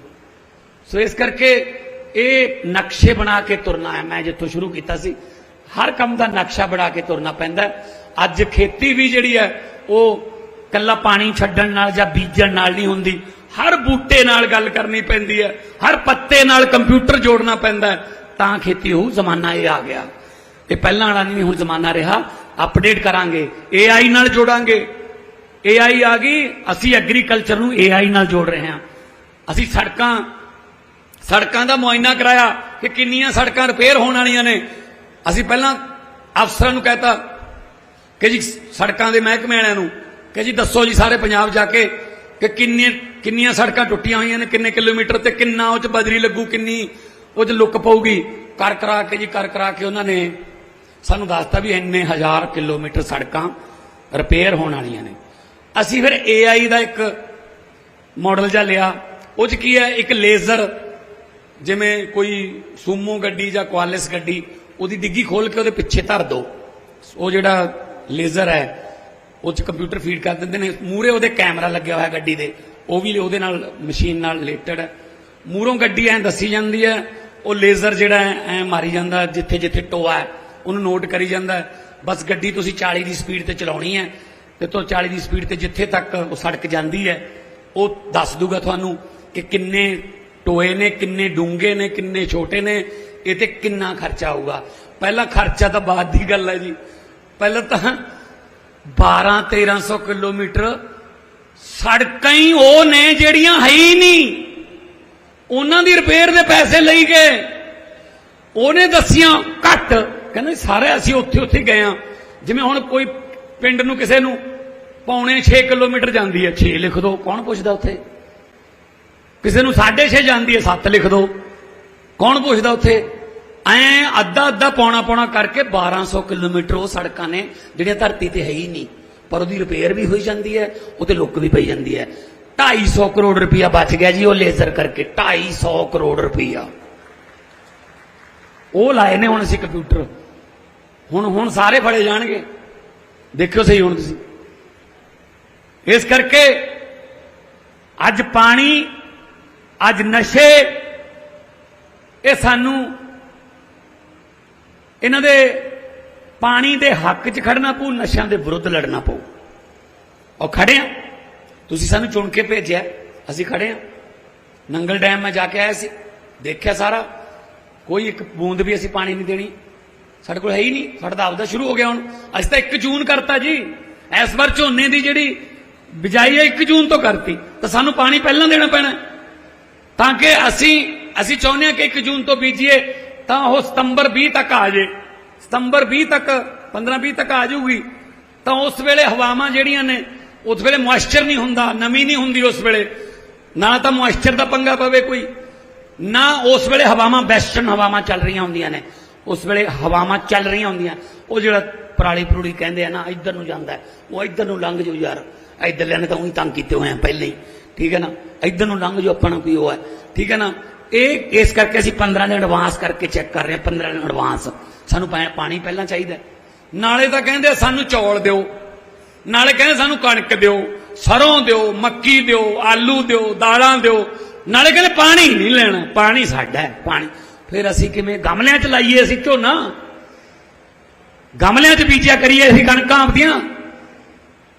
ਸੋ ਇਸ ਕਰਕੇ ਇਹ ਨਕਸ਼ੇ ਬਣਾ ਕੇ ਤੁਰਨਾ ਹੈ, ਮੈਂ ਜਿੱਥੋਂ ਸ਼ੁਰੂ ਕੀਤਾ ਸੀ। ਹਰ ਕੰਮ ਦਾ ਨਕਸ਼ਾ ਬਣਾ ਕੇ ਤੁਰਨਾ ਪੈਂਦਾ ਅੱਜ ਖੇਤੀ ਵੀ ਜਿਹੜੀ ਹੈ, ਉਹ ਕੱਲਾ ਪਾਣੀ ਛੱਡਣ ਨਾਲ ਜਾਂ ਬੀਜਣ ਨਾਲ ਨਹੀਂ ਹੁੰਦੀ। ਹਰ ਬੂਟੇ ਨਾਲ ਗੱਲ ਕਰਨੀ ਪੈਂਦੀ ਹੈ, ਹਰ ਪੱਤੇ ਨਾਲ ਕੰਪਿਊਟਰ ਜੋੜਨਾ ਪੈਂਦਾ ਤਾਂ ਖੇਤੀ ਹੋਊ ਜ਼ਮਾਨਾ ਇਹ ਆ ਗਿਆ। ਇਹ ਪਹਿਲਾਂ ਵਾਲਾ ਨਹੀਂ, ਹੁਣ ਜ਼ਮਾਨਾ ਰਿਹਾ। ਅਪਡੇਟ ਕਰਾਂਗੇ AI ਨਾਲ ਜੋੜਾਂਗੇ। AI ਆ ਗਈ, ਅਸੀਂ ਐਗਰੀਕਲਚਰ ਨੂੰ AI ਨਾਲ ਜੋੜ ਰਹੇ ਹਾਂ। ਅਸੀਂ ਸੜਕਾਂ ਸੜਕਾਂ ਦਾ ਮੁਆਇਨਾ ਕਰਾਇਆ ਕਿ ਕਿੰਨੀਆਂ ਸੜਕਾਂ ਰਿਪੇਅਰ ਹੋਣ ਵਾਲੀਆਂ ਨੇ। ਅਸੀਂ ਪਹਿਲਾਂ ਅਫਸਰਾਂ ਨੂੰ ਕਹਤਾ ਕਿ ਜੀ, ਸੜਕਾਂ ਦੇ ਮਹਿਕਮੇ ਵਾਲਿਆਂ ਨੂੰ, ਕਿ ਜੀ ਦੱਸੋ ਜੀ ਸਾਰੇ ਪੰਜਾਬ ਜਾ ਕੇ ਕਿ ਕਿੰਨੀਆਂ ਕਿੰਨੀਆਂ ਸੜਕਾਂ ਟੁੱਟੀਆਂ ਹੋਈਆਂ ਨੇ, ਕਿੰਨੇ ਕਿਲੋਮੀਟਰ ਤੇ ਕਿੰਨਾ ਉਹ ਚ ਬਜਰੀ ਲੱਗੂ, ਕਿੰਨੀ ਉਹ ਚ ਲੁੱਕ ਪਊਗੀ। ਕਰ ਕਰਾ ਕੇ ਜੀ ਕਰ ਕਰਾ ਕੇ ਉਹਨਾਂ ਨੇ ਸਾਨੂੰ ਦੱਸਤਾ ਵੀ ਇੰਨੇ ਹਜ਼ਾਰ ਕਿਲੋਮੀਟਰ ਸੜਕਾਂ ਰਿਪੇਅਰ ਹੋਣ ਵਾਲੀਆਂ ਨੇ। ਅਸੀਂ ਫਿਰ AI ਦਾ ਇੱਕ ਮਾਡਲ ਜਿਹਾ ਲਿਆ। ਉਹ ਚ ਕੀ ਹੈ? ਇੱਕ ਲੇਜ਼ਰ ਜਿਵੇਂ ਕੋਈ ਸੂਮੋ ਗੱਡੀ ਜਾਂ ਕੁਆਲਿਸ ਗੱਡੀ, ਉਹਦੀ ਡਿੱਗੀ ਖੋਲ ਕੇ ਉਹਦੇ ਪਿੱਛੇ ਧਰ ਦੋ। ਉਹ ਜਿਹੜਾ ਲੇਜ਼ਰ ਹੈ ਉਹ ਚ ਕੰਪਿਊਟਰ ਫੀਡ ਕਰ ਦਿੰਦੇ ਨੇ। ਮੂਰੇ ਉਹਦੇ ਕੈਮਰਾ ਲੱਗਿਆ ਹੋਇਆ ਗੱਡੀ ਦੇ। ਉਹ ਵੀ ਉਹਦੇ ਨਾਲ ਮਸ਼ੀਨ ਨਾਲ ਰਿਲੇਟਡ ਹੈ। ਮੂਰੋਂ ਗੱਡੀ ਐ ਦੱਸੀ ਜਾਂਦੀ ਹੈ, ਉਹ ਲੇਜ਼ਰ ਜਿਹੜਾ ਐ ਮਾਰੀ ਜਾਂਦਾ ਜਿੱਥੇ ਜਿੱਥੇ ਟੋਆ ਹੈ। ਉਹਨੂੰ ਨੋਟ ਕਰੀ ਜਾਂਦਾ ਬਸ ਗੱਡੀ ਤੁਸੀਂ 40 ਦੀ ਸਪੀਡ ਤੇ ਚਲਾਉਣੀ ਹੈ ਤੇ ਤੋਂ 40 ਦੀ ਸਪੀਡ ਤੇ ਜਿੱਥੇ ਤੱਕ ਉਹ ਸੜਕ ਜਾਂਦੀ ਹੈ, ਉਹ ਦੱਸ ਦੂਗਾ ਤੁਹਾਨੂੰ ਕਿ ਕਿੰਨੇ ਟੋਏ ਨੇ, ਕਿੰਨੇ ਡੂੰਘੇ ਨੇ, ਕਿੰਨੇ ਛੋਟੇ ਨੇ, ਇਹ ਤੇ ਕਿੰਨਾ ਖਰਚਾ ਆਊਗਾ। ਪਹਿਲਾ ਖਰਚਾ ਤਾਂ ਬਾਅਦ ਦੀ ਗੱਲ ਹੈ ਜੀ। ਪਹਿਲਾਂ ਤਾਂ 12 1300 ਕਿਲੋਮੀਟਰ ਸੜਕਾਂ ਹੀ ਉਹ ਨੇ ਜਿਹੜੀਆਂ ਹੈ ਹੀ ਨਹੀਂ। ਉਹਨਾਂ ਦੀ ਰਿਪੇਅਰ ਦੇ ਪੈਸੇ ਲਈ ਗਏ। ਉਹਨੇ ਦੱਸੀਆਂ ਘੱਟ। ਕਹਿੰਦੇ ਸਾਰੇ ਅਸੀਂ ਉੱਥੇ ਉੱਥੇ ਗਏ ਆ। ਜਿਵੇਂ ਹੁਣ ਕੋਈ ਪਿੰਡ ਨੂੰ ਕਿਸੇ ਨੂੰ ਪੌਣੇ 6 ਕਿਲੋਮੀਟਰ ਜਾਂਦੀ ਹੈ 6 ਲਿਖ ਦਿਓ ਕੌਣ ਪੁੱਛਦਾ ਉੱਥੇ? ਕਿਸੇ ਨੂੰ 6.5 ਜਾਂਦੀ ਹੈ 7 ਲਿਖ ਦਿਓ ਕੌਣ ਪੁੱਛਦਾ ਉੱਥੇ? ਐ ਅੱਧਾ ਅੱਧਾ ਪੌਣਾ ਪੌਣਾ ਕਰਕੇ 1200 ਕਿਲੋਮੀਟਰ ਉਹ ਸੜਕਾਂ ਨੇ ਜਿਹੜੀਆਂ ਧਰਤੀ ਤੇ ਹੈ ਹੀ ਨਹੀਂ। ਪਰ ਉਹਦੀ ਰਿਪੇਅਰ ਵੀ ਹੋਈ ਜਾਂਦੀ ਹੈ, ਉਹ ਤੇ ਲੁੱਕ ਵੀ ਪਈ ਜਾਂਦੀ ਹੈ। 250 ਕਰੋੜ ਰੁਪਇਆ ਬਚ ਗਿਆ ਜੀ ਉਹ ਲੇਜ਼ਰ ਕਰਕੇ 250 ਕਰੋੜ ਰੁਪਇਆ। ਉਹ ਲਾਏ ਨੇ ਹੁਣ ਅਸੀਂ ਕੰਪਿਊਟਰ। ਹੁਣ ਹੁਣ ਸਾਰੇ ਫੜੇ ਜਾਣਗੇ। ਦੇਖਿਓ ਸਹੀ ਹੁਣ ਤੁਸੀਂ। ਇਸ ਕਰਕੇ ਅੱਜ ਪਾਣੀ, ਅੱਜ ਨਸ਼ੇ, ਇਹ ਸਾਨੂੰ ਇਹਨਾਂ ਦੇ ਪਾਣੀ ਦੇ ਹੱਕ 'ਚ ਖੜਨਾ ਪਊ, ਨਸ਼ਿਆਂ ਦੇ ਵਿਰੁੱਧ ਲੜਨਾ ਪਊ। ਔਰ ਖੜੇ ਆ। ਤੁਸੀਂ ਸਾਨੂੰ ਚੁਣ ਕੇ ਭੇਜਿਆ। ਅਸੀਂ ਖੜੇ ਆ। ਨੰਗਲ ਡੈਮ ਮੈਂ ਜਾ ਕੇ ਆਇਆ ਸੀ। ਦੇਖਿਆ ਸਾਰਾ। ਕੋਈ ਇੱਕ ਬੂੰਦ ਵੀ ਅਸੀਂ ਪਾਣੀ ਨਹੀਂ ਦੇਣੀ। ਸਾਡੇ ਕੋਲ ਹੈ ਹੀ ਨਹੀਂ। ਸਾਡਾ ਤਾਂ ਆਪਦਾ ਸ਼ੁਰੂ ਹੋ ਗਿਆ ਹੁਣ। ਅਸੀਂ ਤਾਂ 1 ਜੂਨ ਕਰਤਾ ਜੀ। ਇਸ ਵਾਰ ਝੋਨੇ ਦੀ ਜਿਹੜੀ ਬਿਜਾਈ ਹੈ 1 ਜੂਨ ਤੋਂ ਕਰਤੀ। ਤਾਂ ਸਾਨੂੰ ਪਾਣੀ ਪਹਿਲਾਂ ਦੇਣਾ ਪੈਣਾ। ਤਾਂ ਕਿ ਅਸੀਂ ਅਸੀਂ ਚਾਹੁੰਦੇ ਹਾਂ ਕਿ 1 ਜੂਨ ਤੋਂ ਬੀਜੀਏ। ਤਾਂ ਉਹ ਸਤੰਬਰ 20 ਤੱਕ ਆ ਜੇ। ਸਤੰਬਰ 20 ਤੱਕ 15 20 ਤੱਕ ਆ ਜਾਊਗੀ। ਤਾਂ ਉਸ ਵੇਲੇ ਹਵਾਵਾਂ ਜਿਹੜੀਆਂ ਨੇ, ਉਸ ਵੇਲੇ ਮੋਇਸਚਰ ਨਹੀਂ ਹੁੰਦਾ, ਨਮੀ ਨਹੀਂ ਹੁੰਦੀ ਉਸ ਵੇਲੇ। ਨਾ ਤਾਂ ਮੋਇਸਚਰ ਦਾ ਪੰਗਾ ਪਵੇ ਕੋਈ, ਨਾ ਉਸ ਵੇਲੇ ਹਵਾਵਾਂ ਵੈਸਟਰਨ ਹਵਾਵਾਂ ਚੱਲ ਰਹੀਆਂ ਹੁੰਦੀਆਂ ਨੇ। ਉਸ ਵੇਲੇ ਹਵਾਵਾਂ ਚੱਲ ਰਹੀਆਂ ਹੁੰਦੀਆਂ। ਉਹ ਜਿਹੜਾ ਪਰਾਲੀ ਪਰੂਲੀ ਕਹਿੰਦੇ ਆ ਨਾ, ਇੱਧਰ ਨੂੰ ਜਾਂਦਾ ਉਹ ਇੱਧਰ ਨੂੰ ਲੰਘ ਜਾਓ ਯਾਰ। ਇੱਧਰ ਲੈਣੇ ਤਾਂ ਉਹੀ ਤੰਗ ਕੀਤੇ ਹੋਏ ਆ ਪਹਿਲੇ ਹੀ। ਠੀਕ ਹੈ ਨਾ? ਇੱਧਰ ਨੂੰ ਲੰਘ ਜਾਓ, ਆਪਣਾ ਕੋਈ ਉਹ ਹੈ। ਠੀਕ ਹੈ ਨਾ? ਇਹ ਇਸ ਕਰਕੇ ਅਸੀਂ 15 ਦਿਨ ਐਡਵਾਂਸ ਕਰਕੇ ਚੈੱਕ ਕਰ ਰਹੇ ਹਾਂ 15 ਦਿਨ ਐਡਵਾਂਸ ਸਾਨੂੰ ਪਾਣੀ ਪਹਿਲਾਂ ਚਾਹੀਦਾ ਨਾਲੇ ਤਾਂ ਕਹਿੰਦੇ ਸਾਨੂੰ ਚੌਲ ਦਿਓ। ਨਾਲੇ ਕਹਿੰਦੇ ਸਾਨੂੰ ਕਣਕ ਦਿਓ। ਸਰੋਂ ਦਿਓ, ਮੱਕੀ ਦਿਓ, ਆਲੂ ਦਿਓ, ਦਾਲਾਂ ਦਿਓ। ਨਾਲੇ ਕਹਿੰਦੇ ਪਾਣੀ ਨਹੀਂ ਲੈਣਾ। ਪਾਣੀ ਸਾਡਾ ਹੈ, ਪਾਣੀ। ਫਿਰ ਅਸੀਂ ਕਿਵੇਂ, ਗਮਲਿਆਂ 'ਚ ਲਾਈਏ ਅਸੀਂ ਝੋਨਾ? ਗਮਲਿਆਂ 'ਚ ਬੀਜਿਆ ਕਰੀਏ ਅਸੀਂ ਕਣਕਾਂ ਆਪਦੀਆਂ?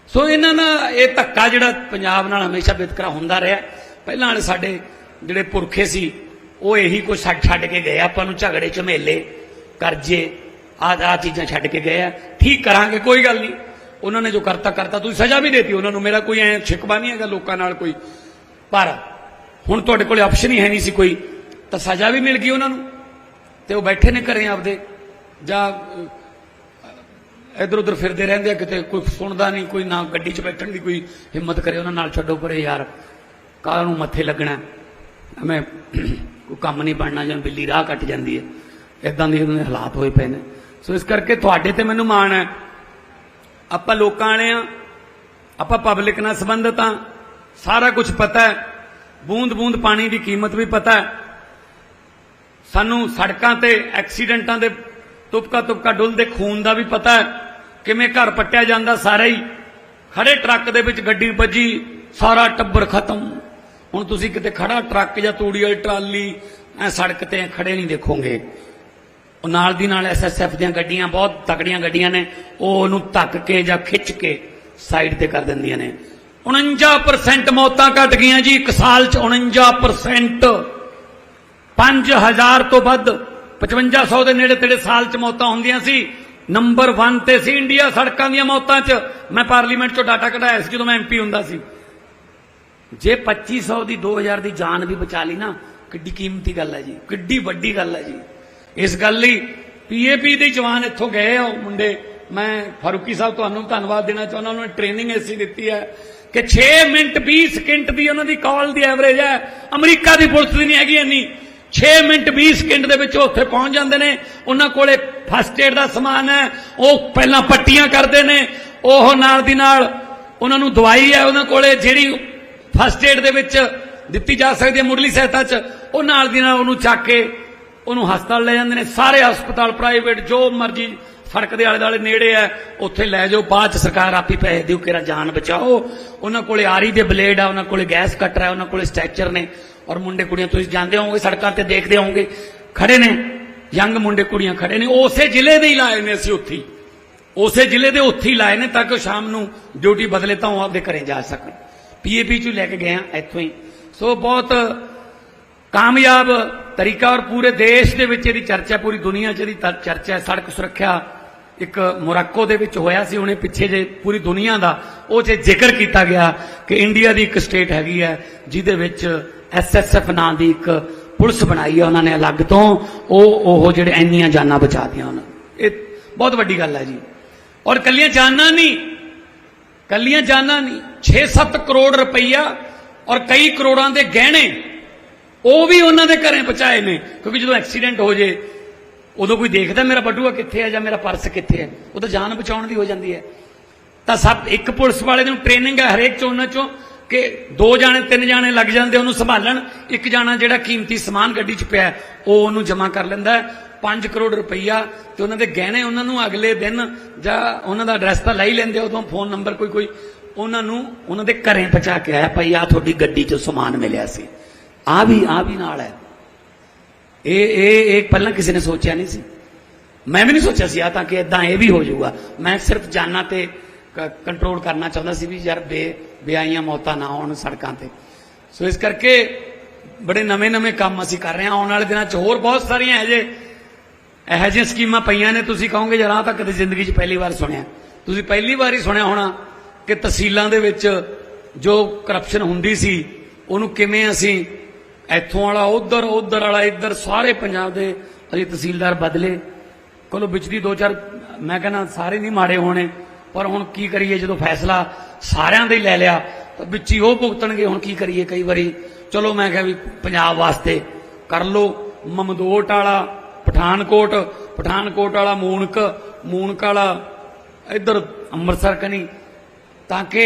ਸੋ ਇਹਨਾਂ ਦਾ ਇਹ ਧੱਕਾ ਜਿਹੜਾ ਪੰਜਾਬ ਨਾਲ ਹਮੇਸ਼ਾ ਵਿਤਕਰਾ ਹੁੰਦਾ ਰਿਹਾ। ਪਹਿਲਾਂ ਵਾਲੇ ਸਾਡੇ ਜਿਹੜੇ ਪੁਰਖੇ ਸੀ, ਉਹ ਇਹੀ ਕੁਝ ਛੱਡ ਛੱਡ ਕੇ ਗਏ। ਆਪਾਂ ਨੂੰ ਝਗੜੇ, ਝਮੇਲੇ, ਕਰਜ਼ੇ, ਆਹ ਆ ਚੀਜ਼ਾਂ ਛੱਡ ਕੇ ਗਏ ਆ। ਠੀਕ ਕਰਾਂਗੇ, ਕੋਈ ਗੱਲ ਨਹੀਂ। ਉਹਨਾਂ ਨੇ ਜੋ ਕਰਤਾ ਕਰਤਾ। ਤੁਸੀਂ ਸਜ਼ਾ ਵੀ ਦੇਤੀ ਉਹਨਾਂ ਨੂੰ। ਮੇਰਾ ਕੋਈ ਐ ਸ਼ਿਕਵਾ ਨਹੀਂ ਹੈਗਾ ਲੋਕਾਂ ਨਾਲ ਕੋਈ। ਪਰ ਹੁਣ ਤੁਹਾਡੇ ਕੋਲੇ ਆਪਸ਼ਨ ਹੀ ਹੈ ਨਹੀਂ ਸੀ ਕੋਈ। ਤਾਂ ਸਜ਼ਾ ਵੀ ਮਿਲ ਗਈ ਉਹਨਾਂ ਨੂੰ। ਤੇ ਉਹ ਬੈਠੇ ਨੇ ਘਰੇ ਆਪਦੇ। ਜਾਂ ਇਧਰ ਉਧਰ ਫਿਰਦੇ ਰਹਿੰਦੇ ਆ ਕਿਤੇ। ਕੋਈ ਸੁਣਦਾ ਨਹੀਂ, ਕੋਈ ਨਾ ਗੱਡੀ 'ਚ ਬੈਠਣ ਦੀ ਕੋਈ ਹਿੰਮਤ ਕਰੇ। ਉਹਨਾਂ ਨਾਲ ਛੱਡੋ ਪਰੇ ਯਾਰ। ਕਾਹ ਨੂੰ ਮੱਥੇ ਲੱਗਣਾ? ਮੈਂ ਕੋਈ ਕੰਮ ਨਹੀਂ ਬਣਨਾ ਜਾਂ ਬਿੱਲੀ ਰਾਹ ਕੱਟ ਜਾਂਦੀ ਹੈ। ਇਦਾਂ ਦੇ ਉਹਨਾਂ ਦੇ ਹਾਲਾਤ ਹੋਏ ਪਏ ਨੇ। ਸੋ ਇਸ ਕਰਕੇ ਤੁਹਾਡੇ ਤੇ ਮੈਨੂੰ ਮਾਣ ਹੈ। ਆਪਾਂ ਲੋਕਾਂ ਵਾਲੇ ਆ ਆਪਾਂ ਪਬਲਿਕ ਨਾਲ ਸੰਬੰਧਤ ਆ ਸਾਰਾ ਕੁਝ ਪਤਾ ਹੈ। ਬੂੰਦ ਬੂੰਦ ਪਾਣੀ ਦੀ ਕੀਮਤ ਵੀ ਪਤਾ ਹੈ। ਸਾਨੂੰ ਸੜਕਾਂ ਤੇ ਐਕਸੀਡੈਂਟਾਂ ਦੇ ਤੁਪਕਾ ਤੁਪਕਾ ਡੁੱਲਦੇ ਖੂਨ ਦਾ ਵੀ ਪਤਾ ਹੈ। ਕਿਵੇਂ ਘਰ ਪੱਟਿਆ ਜਾਂਦਾ ਸਾਰਾ ਹੀ। ਖੜੇ ਟਰੱਕ ਦੇ ਵਿੱਚ ਗੱਡੀ ਵੱਜੀ, ਸਾਰਾ ਟੱਬਰ ਖਤਮ। ਹੁਣ ਤੁਸੀਂ ਕਿਤੇ ਖੜਾ ਟਰੱਕ ਜਾਂ ਤੂੜੀ ਵਾਲੀ ਟਰਾਲੀ, ਐ ਸੜਕ ਤੇ ਖੜੇ ਨਹੀਂ ਦੇਖੋਗੇ। ਉਹ ਨਾਲ ਦੀ ਨਾਲ ਐਸਐਸਐਫ ਦੀਆਂ ਗੱਡੀਆਂ, ਬਹੁਤ ਤਕੜੀਆਂ ਗੱਡੀਆਂ ਨੇ, ਉਹ ਉਹਨੂੰ ਧੱਕ ਕੇ ਜਾਂ ਖਿੱਚ ਕੇ ਸਾਈਡ ਤੇ ਕਰ ਦਿੰਦੀਆਂ ਨੇ। 49% ਮੌਤਾਂ ਘਟ ਗਈਆਂ ਜੀ, ਇੱਕ ਸਾਲ ਚ 49% 5000 ਤੋਂ ਵੱਧ 5500 ਦੇ ਨੇੜੇ ਤੇੜੇ ਸਾਲ ਚ ਮੌਤਾਂ ਹੁੰਦੀਆਂ ਸੀ। ਨੰਬਰ 1 ਤੇ ਸੀ ਇੰਡੀਆ ਸੜਕਾਂ ਦੀਆਂ ਮੌਤਾਂ ਚ। ਮੈਂ ਪਾਰਲੀਮੈਂਟ ਚੋਂ ਡਾਟਾ ਕਢਾਇਆ ਸੀ ਜਦੋਂ ਮੈਂ ਐਮਪੀ ਹੁੰਦਾ ਸੀ। ਜੇ 2500 ਦੀ 2000 ਦੀ ਜਾਨ ਵੀ ਬਚਾ ਲਈ ਨਾ, ਕਿੱਡੀ ਕੀਮਤੀ ਗੱਲ ਹੈ ਜੀ, ਕਿੱਡੀ ਵੱਡੀ ਗੱਲ ਹੈ ਜੀ। ਇਸ ਗੱਲ ਲਈ ਪੀਏਪੀ ਦੇ ਜਵਾਨ ਇੱਥੋਂ ਗਏ ਆ ਮੁੰਡੇ। ਮੈਂ ਫਾਰੂਕੀ ਸਾਹਿਬ ਤੁਹਾਨੂੰ ਧੰਨਵਾਦ ਦੇਣਾ ਚਾਹੁੰਦਾ, ਉਹਨਾਂ ਨੇ ਟ੍ਰੇਨਿੰਗ ਐਸੀ ਦਿੱਤੀ ਹੈ ਕਿ 6 ਮਿੰਟ 20 ਸਕਿੰਟ ਦੀ ਉਹਨਾਂ ਦੀ ਕਾਲ ਦੀ ਐਵਰੇਜ ਹੈ। ਅਮਰੀਕਾ ਦੀ ਪੁਲਿਸ ਦੀ ਨਹੀਂ ਹੈਗੀ ਇੰਨੀ। 6 ਮਿੰਟ 20 ਸਕਿੰਟ ਦੇ ਵਿੱਚ ਉਹ ਉੱਥੇ ਪਹੁੰਚ ਜਾਂਦੇ ਨੇ। ਉਹਨਾਂ ਕੋਲੇ ਫਸਟ ਏਡ ਦਾ ਸਮਾਨ ਹੈ, ਉਹ ਪਹਿਲਾਂ ਪੱਟੀਆਂ ਕਰਦੇ ਨੇ। ਉਹ ਨਾਲ ਦੀ ਨਾਲ ਉਹਨਾਂ ਨੂੰ ਦਵਾਈ ਹੈ ਉਹਨਾਂ ਕੋਲੇ, ਜਿਹੜੀ ਫਸਟ ਏਡ ਦੇ ਵਿੱਚ ਦਿੱਤੀ ਜਾ ਸਕਦੀ ਹੈ ਮੁੱਢਲੀ ਸਹਾਇਤਾ 'ਚ। ਉਹ ਨਾਲ ਦੀ ਨਾਲ ਉਹਨੂੰ ਚੱਕ ਕੇ ਉਹਨੂੰ ਹਸਪਤਾਲ ਲੈ ਜਾਂਦੇ ਨੇ। ਸਾਰੇ ਹਸਪਤਾਲ, ਪ੍ਰਾਈਵੇਟ, ਜੋ ਮਰਜ਼ੀ ਸੜਕ ਦੇ ਆਲੇ ਦੁਆਲੇ ਨੇੜੇ ਹੈ, ਉੱਥੇ ਲੈ ਜਾਓ। ਬਾਅਦ ਚ ਸਰਕਾਰ ਆਪੀ ਪੈਸੇ ਦਿਓ ਕਿਰਾ ਜਾਨ ਬਚਾਓ। ਉਹਨਾਂ ਕੋਲੇ ਆਰੀ ਦੇ ਬਲੇਡ ਆ, ਉਹਨਾਂ ਕੋਲੇ ਗੈਸ ਕਟਰ ਹੈ ਉਹਨਾਂ ਕੋਲੇ ਸਟ੍ਰੈਚਰ ਨੇ। ਔਰ ਮੁੰਡੇ ਕੁੜੀਆਂ, ਤੁਸੀਂ ਜਾਂਦੇ ਹੋਵੋਗੇ, ਸੜਕਾਂ ਤੇ ਦੇਖਦੇ ਹੋਵੋਗੇ, ਖੜੇ ਨੇ। ਯੰਗ ਮੁੰਡੇ ਕੁੜੀਆਂ ਖੜੇ ਨੇ। ਉਸੇ ਜ਼ਿਲ੍ਹੇ ਦੇ ਹੀ ਲਾਏ ਨੇ ਅਸੀਂ ਉੱਥੇ ਹੀ। ਉਸੇ ਜ਼ਿਲ੍ਹੇ ਦੇ ਉੱਥੇ ਹੀ ਲਾਏ ਨੇ ਤਾਂ ਕਿ ਉਹ ਸ਼ਾਮ ਨੂੰ ਡਿਊਟੀ ਬਦਲੇ ਤਾਂ ਉਹ ਆਪਦੇ ਘਰੇ ਜਾ ਸਕਣ। ਪੀਏਪੀ ਚ ਲੈ ਕੇ ਗਏ ਆ, ਇੱਥੋਂ ਹੀ। ਸੋ ਬਹੁਤ ਕਾਮਯਾਬ ਤਰੀਕਾ ਔਰ ਪੂਰੇ ਦੇਸ਼ ਦੇ ਵਿੱਚ ਇਹਦੀ ਚਰਚਾ, ਪੂਰੀ ਦੁਨੀਆ 'ਚ ਇਹਦੀ ਚਰਚਾ ਹੈ। ਸੜਕ ਸੁਰੱਖਿਆ ਇੱਕ ਮੋਰਾਕੋ ਦੇ ਵਿੱਚ ਹੋਇਆ ਸੀ, ਹੁਣੇ ਪਿੱਛੇ ਜੇ ਪੂਰੀ ਦੁਨੀਆ ਦਾ ਉਹ 'ਚ ਜ਼ਿਕਰ ਕੀਤਾ ਗਿਆ ਕਿ ਇੰਡੀਆ ਦੀ ਇੱਕ ਸਟੇਟ ਹੈਗੀ ਹੈ, ਜਿਹਦੇ ਵਿੱਚ ਐਸਐਸਐਫ ਨਾਂ ਦੀ ਇੱਕ ਪੁਲਿਸ ਬਣਾਈ ਹੈ ਉਹਨਾਂ ਨੇ ਅਲੱਗ ਤੋਂ। ਉਹ ਉਹ ਜਿਹੜੇ ਇੰਨੀਆਂ ਜਾਨਾਂ ਬਚਾਤੀਆਂ ਉਹਨਾਂ ਨੇ। ਇਹ ਬਹੁਤ ਵੱਡੀ ਗੱਲ ਹੈ ਜੀ। ਔਰ ਕੱਲੀਆਂ ਜਾਨਾਂ ਨਹੀਂ ਕੱਲੀਆਂ ਜਾਨਾਂ ਨਹੀਂ। 6-7 ਕਰੋੜ ਰੁਪਈਆ ਔਰ ਕਈ ਕਰੋੜਾਂ ਦੇ ਗਹਿਣੇ। ਉਹ ਵੀ ਉਹਨਾਂ ਦੇ ਘਰੇ ਪਹੁੰਚਾਏ ਨੇ। ਕਿਉਂਕਿ ਜਦੋਂ ਐਕਸੀਡੈਂਟ ਹੋ ਜੇ, ਉਦੋਂ ਕੋਈ ਦੇਖਦਾ ਮੇਰਾ ਬਟੂਆ ਕਿੱਥੇ ਹੈ ਜਾਂ ਮੇਰਾ ਪਰਸ ਕਿੱਥੇ ਹੈ ਉਹ ਤਾਂ ਜਾਨ ਬਚਾਉਣ ਦੀ ਹੋ ਜਾਂਦੀ ਹੈ। ਤਾਂ ਸਭ ਇੱਕ ਪੁਲਿਸ ਵਾਲੇ ਨੂੰ ਟ੍ਰੇਨਿੰਗ ਹੈ ਹਰੇਕ ਚ ਉਹਨਾਂ ਚੋਂ ਕਿ ਦੋ ਜਾਣੇ, ਤਿੰਨ ਜਾਣੇ ਲੱਗ ਜਾਂਦੇ, ਉਹਨੂੰ ਸੰਭਾਲਣ। ਇੱਕ ਜਾਣਾ ਜਿਹੜਾ ਕੀਮਤੀ ਸਮਾਨ ਗੱਡੀ 'ਚ ਪਿਆ, ਉਹ ਉਹਨੂੰ ਜਮ੍ਹਾਂ ਕਰ ਲੈਂਦਾ 5 ਕਰੋੜ ਰੁਪਈਆ ਤੇ ਉਹਨਾਂ ਦੇ ਗਹਿਣੇ ਉਹਨਾਂ ਨੂੰ ਅਗਲੇ ਦਿਨ ਜਾਂ ਉਹਨਾਂ ਦਾ ਐਡਰੈਸ ਤਾਂ ਲੈ ਹੀ ਲੈਂਦੇ ਉਦੋਂ ਫੋਨ ਨੰਬਰ ਕੋਈ ਕੋਈ। ਉਹਨਾਂ ਨੂੰ ਉਹਨਾਂ ਦੇ ਘਰੇ ਪਹੁੰਚਾ ਕੇ ਆਇਆ, ਭਈ ਆ ਤੁਹਾਡੀ ਗੱਡੀ 'ਚ ਸਮਾਨ ਮਿਲਿਆ ਸੀ। ਆ ਵੀ ਆ ਵੀ ਨਾਲ ਹੈ। ਇਹ ਇਹ ਇਹ ਪਹਿਲਾਂ ਕਿਸੇ ਨੇ ਸੋਚਿਆ ਨਹੀਂ ਸੀ। ਮੈਂ ਵੀ ਨਹੀਂ ਸੋਚਿਆ ਸੀ ਆ ਤਾਂ ਕਿ ਇਦਾਂ ਇਹ ਵੀ ਹੋ ਜਾਊਗਾ। ਮੈਂ ਸਿਰਫ ਜਾਨਾਂ ਤੇ ਕੰਟਰੋਲ ਕਰਨਾ ਚਾਹੁੰਦਾ ਸੀ ਵੀ ਯਾਰ ਬੇ ਬੇਆਈਆਂ ਮੌਤਾਂ ਨਾ ਹੋਣ ਸੜਕਾਂ ਤੇ। ਸੋ ਇਸ ਕਰਕੇ ਬੜੇ ਨਵੇਂ-ਨਵੇਂ ਕੰਮ ਅਸੀਂ ਕਰ ਰਹੇ ਹਾਂ। ਆਉਣ ਵਾਲੇ ਦਿਨਾਂ 'ਚ ਹੋਰ ਬਹੁਤ ਸਾਰੀਆਂ ਇਹੋ ਜਿਹੇ ਇਹੋ ਜਿਹੀਆਂ ਸਕੀਮਾਂ ਪਈਆਂ ਨੇ, ਤੁਸੀਂ ਕਹੋਗੇ ਯਾਰ ਆਹ ਤਾਂ ਕਦੇ ਜ਼ਿੰਦਗੀ 'ਚ ਪਹਿਲੀ ਵਾਰ ਸੁਣਿਆ। ਤੁਸੀਂ ਪਹਿਲੀ ਵਾਰ ਹੀ ਸੁਣਿਆ ਹੋਣਾ ਕਿ ਤਹਿਸੀਲਾਂ ਦੇ ਵਿੱਚ ਜੋ ਕਰਪਸ਼ਨ ਹੁੰਦੀ ਸੀ, ਉਹਨੂੰ ਕਿਵੇਂ ਅਸੀਂ ਇੱਥੋਂ ਵਾਲਾ, ਉਧਰ ਉਧਰ ਵਾਲਾ, ਇੱਧਰ ਸਾਰੇ ਪੰਜਾਬ ਦੇ ਅਸੀਂ ਤਹਿਸੀਲਦਾਰ ਬਦਲੇ। ਕੋਲੋਂ ਵਿੱਚ ਦੀ ਦੋ ਚਾਰ, ਮੈਂ ਕਹਿੰਦਾ ਸਾਰੇ ਨਹੀਂ ਮਾੜੇ ਹੋਣੇ, ਪਰ ਹੁਣ ਕੀ ਕਰੀਏ ਜਦੋਂ ਫੈਸਲਾ ਸਾਰਿਆਂ ਦੇ ਲੈ ਲਿਆ, ਤਾਂ ਵਿੱਚ ਹੀ ਉਹ ਭੁਗਤਣਗੇ, ਹੁਣ ਕੀ ਕਰੀਏ ਕਈ ਵਾਰੀ। ਚਲੋ ਮੈਂ ਕਿਹਾ ਵੀ ਪੰਜਾਬ ਵਾਸਤੇ ਕਰ ਲੋ ਮਮਦੋਟ ਵਾਲਾ ਪਠਾਨਕੋਟ ਪਠਾਨਕੋਟ ਵਾਲਾ ਮੂਨਕ ਮੂਨਕ ਵਾਲਾ ਇੱਧਰ ਅੰਮ੍ਰਿਤਸਰ ਕਨੀ, ਤਾਂ ਕਿ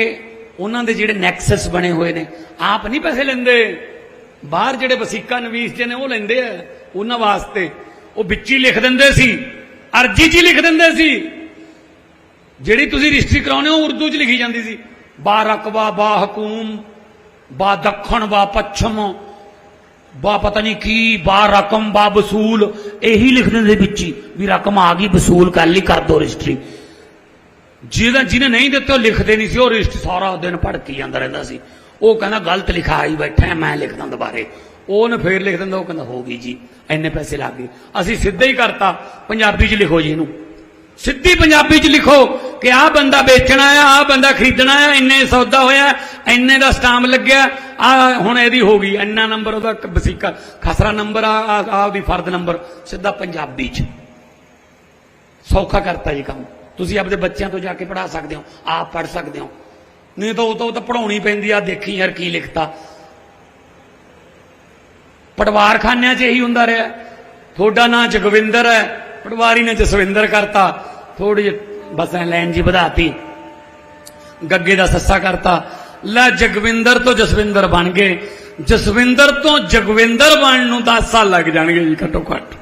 ਉਹਨਾਂ ਦੇ ਜਿਹੜੇ ਨੈਕਸਸ ਬਣੇ ਹੋਏ ਨੇ, ਆਪ ਨਹੀਂ ਪੈਸੇ ਲੈਂਦੇ। ਬਾਹਰ ਜਿਹੜੇ ਵਸੀਕਾ ਨਵੀਸ ਜੇ ਨੇ, ਉਹ ਲੈਂਦੇ ਆ, ਉਹਨਾਂ ਵਾਸਤੇ। ਉਹ ਵਿੱਚ ਹੀ ਲਿਖ ਦਿੰਦੇ ਸੀ, ਅਰਜੀ 'ਚ ਹੀ ਲਿਖ ਦਿੰਦੇ ਸੀ। ਜਿਹੜੀ ਤੁਸੀਂ ਰਜਿਸਟਰੀ ਕਰਾਉਨੇ ਹੋ, ਉਰਦੂ 'ਚ ਲਿਖੀ ਜਾਂਦੀ ਸੀ। ਬਾ ਰਕਬਾ, ਬਾ ਹਕੂਮ, ਬਾ ਦੱਖਣ, ਬਾ ਪੱਛਮ ਬਾ ਪਤਾ ਨਹੀਂ ਕੀ, ਬਾ ਰਕਮ, ਬਾ ਵਸੂਲ, ਇਹੀ ਲਿਖਦੇ ਦਿੰਦੇ ਵਿੱਚ ਹੀ ਵੀ ਰਕਮ ਆ ਗਈ, ਵਸੂਲ ਕੱਲ ਹੀ ਕਰ ਦੋ ਰਜਿਸਟਰੀ। ਜਿਹਦਾ ਜਿਹਨੇ ਨਹੀਂ ਦਿੱਤੇ, ਉਹ ਲਿਖਦੇ ਨਹੀਂ ਸੀ, ਉਹ ਰਜਿਸਟਰ ਸਾਰਾ ਦਿਨ ਭੜਕੀ ਜਾਂਦਾ ਰਹਿੰਦਾ ਸੀ। ਉਹ ਕਹਿੰਦਾ, ਗਲਤ ਲਿਖਾ ਹੀ ਬੈਠਾ ਮੈਂ ਲਿਖਦਾ ਦੁਬਾਰੇ ਉਹਨੇ ਫੇਰ ਲਿਖ ਦਿੰਦਾ, ਉਹ ਕਹਿੰਦਾ, ਹੋ ਗਈ ਜੀ, ਇੰਨੇ ਪੈਸੇ ਲੱਗ ਗਏ। ਅਸੀਂ ਸਿੱਧਾ ਹੀ ਕਰਤਾ, ਪੰਜਾਬੀ 'ਚ ਲਿਖੋ ਜੀ ਇਹਨੂੰ। ਸਿੱਧੀ ਪੰਜਾਬੀ 'ਚ ਲਿਖੋ ਕਿ ਆਹ ਬੰਦਾ ਵੇਚਣਾ ਆ, ਆਹ ਬੰਦਾ ਖਰੀਦਣਾ ਆ, ਇੰਨੇ ਸੌਦਾ ਹੋਇਆ, ਇੰਨੇ ਦਾ ਸਟਾਮ ਲੱਗਿਆ ਆ ਹੁਣ ਇਹਦੀ ਹੋ ਗਈ, ਇੰਨਾ ਨੰਬਰ ਉਹਦਾ ਵਸੀਕਾ, ਖਸਰਾ ਨੰਬਰ ਆ, ਆ- ਉਹਦੀ ਫਰਦ ਨੰਬਰ, ਸਿੱਧਾ ਪੰਜਾਬੀ 'ਚ। ਸੌਖਾ ਕਰਤਾ ਜੀ ਕੰਮ। ਤੁਸੀਂ ਆਪਣੇ ਬੱਚਿਆਂ ਤੋਂ ਜਾ ਕੇ ਪੜਾ ਸਕਦੇ ਹੋ, ਆਪ ਪੜ ਸਕਦੇ ਹੋ। ਨਹੀਂ ਤਾਂ ਉਹ ਤਾਂ ਉਹ ਤਾਂ ਪੜਾਉਣੀ ਪੈਂਦੀ ਆ, ਦੇਖੀ ਯਾਰ ਕੀ ਲਿਖਤਾ। ਪਟਵਾਰਖਾਨਿਆਂ 'ਚ ਇਹੀ ਹੁੰਦਾ ਰਿਹਾ। ਤੁਹਾਡਾ ਨਾਂ ਜਗਵਿੰਦਰ ਹੈ, ਪਟਵਾਰੀ ਨੇ ਜਸਵਿੰਦਰ ਕਰਤਾ। ਥੋੜੀ ਜਿਹੀ ਬਸ ਐ ਲਾਈਨ ਜੀ ਵਧਾਤੀ। ਗੱਗੇ ਦਾ ਸੱਸਾ ਕਰਤਾ। ਲੈ ਜਗਵਿੰਦਰ ਤੋਂ ਜਸਵਿੰਦਰ ਬਣ ਗਏ। ਜਸਵਿੰਦਰ ਤੋਂ ਜਗਵਿੰਦਰ ਬਣਨ ਨੂੰ 10 ਸਾਲ ਲੱਗ ਜਾਣਗੇ ਜੀ ਘੱਟੋ ਘੱਟ।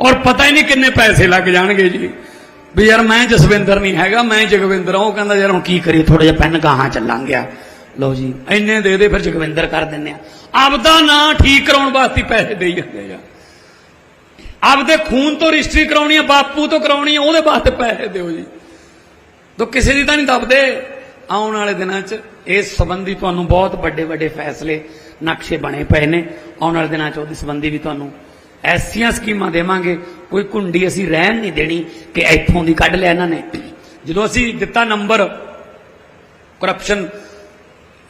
ਔਰ ਪਤਾ ਹੀ ਨਹੀਂ ਕਿੰਨੇ ਪੈਸੇ ਲੱਗ ਜਾਣਗੇ ਜੀ। ਵੀ ਯਾਰ ਮੈਂ ਜਸਵਿੰਦਰ ਨਹੀਂ ਹੈਗਾ, ਮੈਂ ਜਗਵਿੰਦਰ ਹਾਂ। ਉਹ ਕਹਿੰਦਾ, ਯਾਰ ਹੁਣ ਕੀ ਕਰੀਏ? ਥੋੜਾ ਜਿਹਾ ਪੈਨ ਗਾਹਾਂ ਚੱਲਾਂਗੇ ਲਓ ਜੀ, ਇੰਨੇ ਦੇ ਦੇ ਫਿਰ ਜਗਵਿੰਦਰ ਕਰ ਦਿੰਨੇ ਆ। ਆਪਦਾ ਨਾਂ ਠੀਕ ਕਰਾਉਣ ਵਾਸਤੇ ਪੈਸੇ ਦੇਈ ਜਾਂਦੇ ਆ। ਆਪਦੇ ਖੂਨ ਤੋਂ ਰਜਿਸਟਰੀ ਕਰਾਉਣੀ ਆ, ਬਾਪੂ ਤੋਂ ਕਰਾਉਣੀ ਆ, ਉਹਦੇ ਵਾਸਤੇ ਪੈਸੇ ਦਿਓ ਜੀ। ਤੋ ਕਿਸੇ ਦੀ ਤਾਂ ਨਹੀਂ ਦੱਬਦੇ ਆਉਣ ਵਾਲੇ ਦਿਨਾਂ 'ਚ ਇਸ ਸੰਬੰਧੀ ਤੁਹਾਨੂੰ ਬਹੁਤ ਵੱਡੇ ਵੱਡੇ ਫੈਸਲੇ, ਨਕਸ਼ੇ ਬਣੇ ਪਏ ਨੇ। ਆਉਣ ਵਾਲੇ ਦਿਨਾਂ 'ਚ ਉਹਦੇ ਸੰਬੰਧੀ ਵੀ ਤੁਹਾਨੂੰ ਐਸੀਆਂ ਸਕੀਮਾਂ ਦੇਵਾਂਗੇ। ਕੋਈ ਕੁੰਡੀ ਅਸੀਂ ਰਹਿਣ ਨਹੀਂ ਦੇਣੀ ਕਿ ਇੱਥੋਂ ਦੀ ਕੱਢ ਲਿਆ ਇਹਨਾਂ ਨੇ। ਜਦੋਂ ਅਸੀਂ ਦਿੱਤਾ ਨੰਬਰ ਕਰਪਸ਼ਨ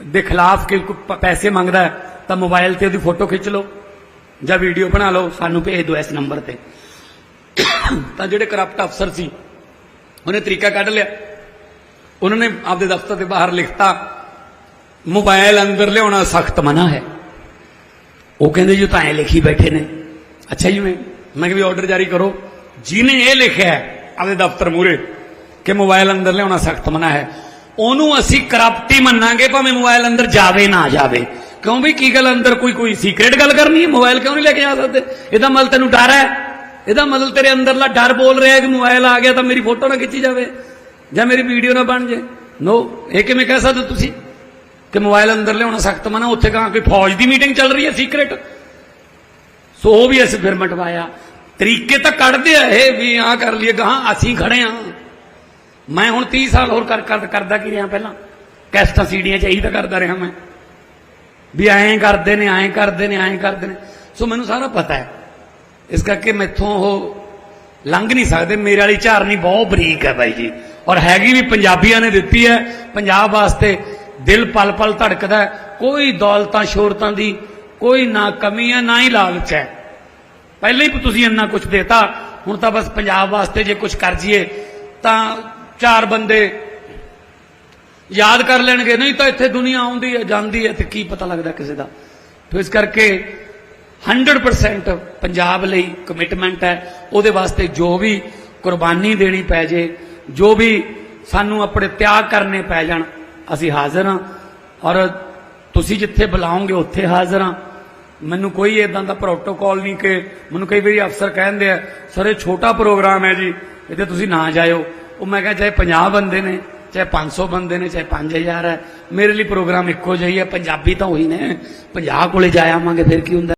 ਦੇ ਖਿਲਾਫ ਕਿ ਪੈਸੇ ਮੰਗਦਾ ਤਾਂ ਮੋਬਾਈਲ ਤੇ ਉਹਦੀ ਫੋਟੋ ਖਿੱਚ ਲਓ ਜਾਂ ਵੀਡੀਓ ਬਣਾ ਲਓ, ਸਾਨੂੰ ਭੇਜ ਦਿਓ ਇਸ ਨੰਬਰ ਤੇ। ਤਾਂ ਜਿਹੜੇ ਕਰਪਟ ਅਫਸਰ ਸੀ, ਉਹਨੇ ਤਰੀਕਾ ਕੱਢ ਲਿਆ। ਉਹਨਾਂ ਨੇ ਆਪਦੇ ਦਫ਼ਤਰ ਦੇ ਬਾਹਰ ਲਿਖਤਾ ਮੋਬਾਈਲ ਅੰਦਰ ਲਿਆਉਣਾ ਸਖਤ ਮਨਾ ਹੈ ਉਹ ਕਹਿੰਦੇ ਜੀ ਤਾਂ ਐ ਲਿਖੀ ਬੈਠੇ ਨੇ ਅੱਛਾ ਜੀ ਮੈਂ ਮੈਂ ਕਿਹਾ ਵੀ ਆਰਡਰ ਜਾਰੀ ਕਰੋ ਜਿਹਨੇ ਇਹ ਲਿਖਿਆ ਆਪਦੇ ਦਫ਼ਤਰ ਮੂਰੇ ਕਿ ਮੋਬਾਈਲ ਅੰਦਰ ਲਿਆਉਣਾ ਸਖਤ ਮਨਾ ਹੈ ਉਹਨੂੰ ਅਸੀਂ ਕਰਪਟ ਹੀ ਮੰਨਾਂਗੇ ਭਾਵੇਂ ਮੋਬਾਈਲ ਅੰਦਰ ਜਾਵੇ ਨਾ ਜਾਵੇ ਕਿਉਂ ਵੀ ਕੀ ਗੱਲ ਅੰਦਰ ਕੋਈ ਕੋਈ ਸੀਕ੍ਰੇਟ ਗੱਲ ਕਰਨੀ ਹੈ ਮੋਬਾਈਲ ਕਿਉਂ ਨਹੀਂ ਲੈ ਕੇ ਆ ਸਕਦੇ ਇਹਦਾ ਮਤਲਬ ਤੈਨੂੰ ਡਰ ਹੈ ਇਹਦਾ ਮਤਲਬ ਤੇਰੇ ਅੰਦਰਲਾ ਡਰ ਬੋਲ ਰਿਹਾ ਕਿ ਮੋਬਾਈਲ ਆ ਗਿਆ ਤਾਂ ਮੇਰੀ ਫੋਟੋ ਨਾ ਖਿੱਚੀ ਜਾਵੇ ਜਾਂ ਮੇਰੀ ਵੀਡੀਓ ਨਾ ਬਣ ਜੇ? ਨੋ, ਇਹ ਕਿਵੇਂ ਕਹਿ ਸਕਦੇ ਹੋ ਤੁਸੀਂ? ਕਿ ਮੋਬਾਈਲ ਅੰਦਰ ਲਿਆਉਣਾ ਸਖਤ ਮਨਾ, ਉੱਥੇ ਕਹਾਂ ਕੋਈ ਫੌਜ ਦੀ ਮੀਟਿੰਗ ਚੱਲ ਰਹੀ ਹੈ ਸੀਕ੍ਰੇਟ ਸੋ ਉਹ ਵੀ ਅਸੀਂ ਫਿਰ ਮਟਵਾਇਆ ਤਰੀਕੇ ਤਾਂ ਕੱਢਦੇ ਆ ਇਹ ਵੀ ਆ ਕਰ ਲਈਏ ਗਾਂ ਅਸੀਂ ਖੜੇ ਆ। ਮੈਂ ਹੁਣ 30 ਸਾਲ ਹੋਰ ਕਰ ਕਰ ਕਰਦਾ ਕੀ ਰਿਹਾ ਪਹਿਲਾਂ? ਕੈਸਟਾਂ ਸੀੜੀਆਂ ਚ ਇਹੀ ਤਾਂ ਕਰਦਾ ਰਿਹਾ ਮੈਂ। ਵੀ ਐਂ ਕਰਦੇ ਨੇ, ਐਂ ਕਰਦੇ ਨੇ, ਐਂ ਕਰਦੇ ਨੇ। ਸੋ ਮੈਨੂੰ ਸਾਰਾ ਪਤਾ ਹੈ। ਇਸ ਕਰਕੇ ਮੈਥੋਂ ਉਹ ਲੰਘ ਨਹੀਂ ਸਕਦੇ। ਮੇਰੇ ਵਾਲੀ ਝਾਰਨੀ ਬਹੁਤ ਬਰੀਕ ਹੈ ਬਾਈ ਜੀ। ਔਰ ਹੈਗੀ ਵੀ ਪੰਜਾਬੀਆਂ ਨੇ ਦਿੱਤੀ ਹੈ। ਪੰਜਾਬ ਵਾਸਤੇ ਦਿਲ ਪਲ ਪਲ ਧੜਕਦਾ ਕੋਈ ਦੌਲਤਾਂ ਸ਼ੋਹਰਤਾਂ ਦੀ ਕੋਈ ਨਾ ਕਮੀ ਹੈ, ਨਾ ਹੀ ਲਾਲਚ ਹੈ। ਪਹਿਲਾਂ ਹੀ ਤੁਸੀਂ ਇੰਨਾ ਕੁਝ ਦੇਤਾ। ਹੁਣ ਤਾਂ ਬਸ ਪੰਜਾਬ ਵਾਸਤੇ ਜੇ ਕੁਝ ਕਰ ਜੀਏ ਤਾਂ ਚਾਰ ਬੰਦੇ ਯਾਦ ਕਰ ਲੈਣਗੇ, ਨਹੀਂ ਤਾਂ ਇੱਥੇ ਦੁਨੀਆ ਆਉਂਦੀ ਹੈ, ਜਾਂਦੀ ਹੈ ਤੇ ਕੀ ਪਤਾ ਲੱਗਦਾ ਕਿਸੇ ਦਾ। ਤੇ ਇਸ ਕਰਕੇ 100% ਪੰਜਾਬ ਲਈ ਕਮਿਟਮੈਂਟ ਹੈ। ਉਹਦੇ ਵਾਸਤੇ ਜੋ ਵੀ ਕੁਰਬਾਨੀ ਦੇਣੀ ਪੈ ਜੇ ਜੋ ਵੀ ਸਾਨੂੰ ਆਪਣੇ ਤਿਆਗ ਕਰਨੇ ਪੈ ਜਾਣ, ਅਸੀਂ ਹਾਜ਼ਰ ਹਾਂ। ਔਰ ਤੁਸੀਂ ਜਿੱਥੇ ਬੁਲਾਓਗੇ, ਉੱਥੇ ਹਾਜ਼ਰ ਹਾਂ। ਮੈਨੂੰ ਕੋਈ ਇਦਾਂ ਦਾ ਪ੍ਰੋਟੋਕਾਲ ਨਹੀਂ ਕਿ ਮੈਨੂੰ ਕਈ ਵਾਰੀ ਅਫਸਰ ਕਹਿੰਦੇ ਆ, ਸਰ, ਇਹ ਛੋਟਾ ਪ੍ਰੋਗਰਾਮ ਹੈ ਜੀ, ਇੱਥੇ ਤੁਸੀਂ ਨਾ ਜਾਇਓ। ਉਹ ਮੈਂ ਕਿਹਾ, ਚਾਹੇ 50 ਬੰਦੇ ਨੇ, ਚਾਹੇ 500 ਬੰਦੇ ਨੇ, ਚਾਹੇ 5000 ਹੈ, ਮੇਰੇ ਲਈ ਪ੍ਰੋਗਰਾਮ ਇੱਕੋ ਜਿਹਾ ਹੀ ਹੈ, ਪੰਜਾਬੀ ਤਾਂ ਉਹੀ ਨੇ। 50 ਕੋਲੇ ਜਾ ਆਵਾਂਗੇ ਫਿਰ ਕੀ ਹੁੰਦਾ?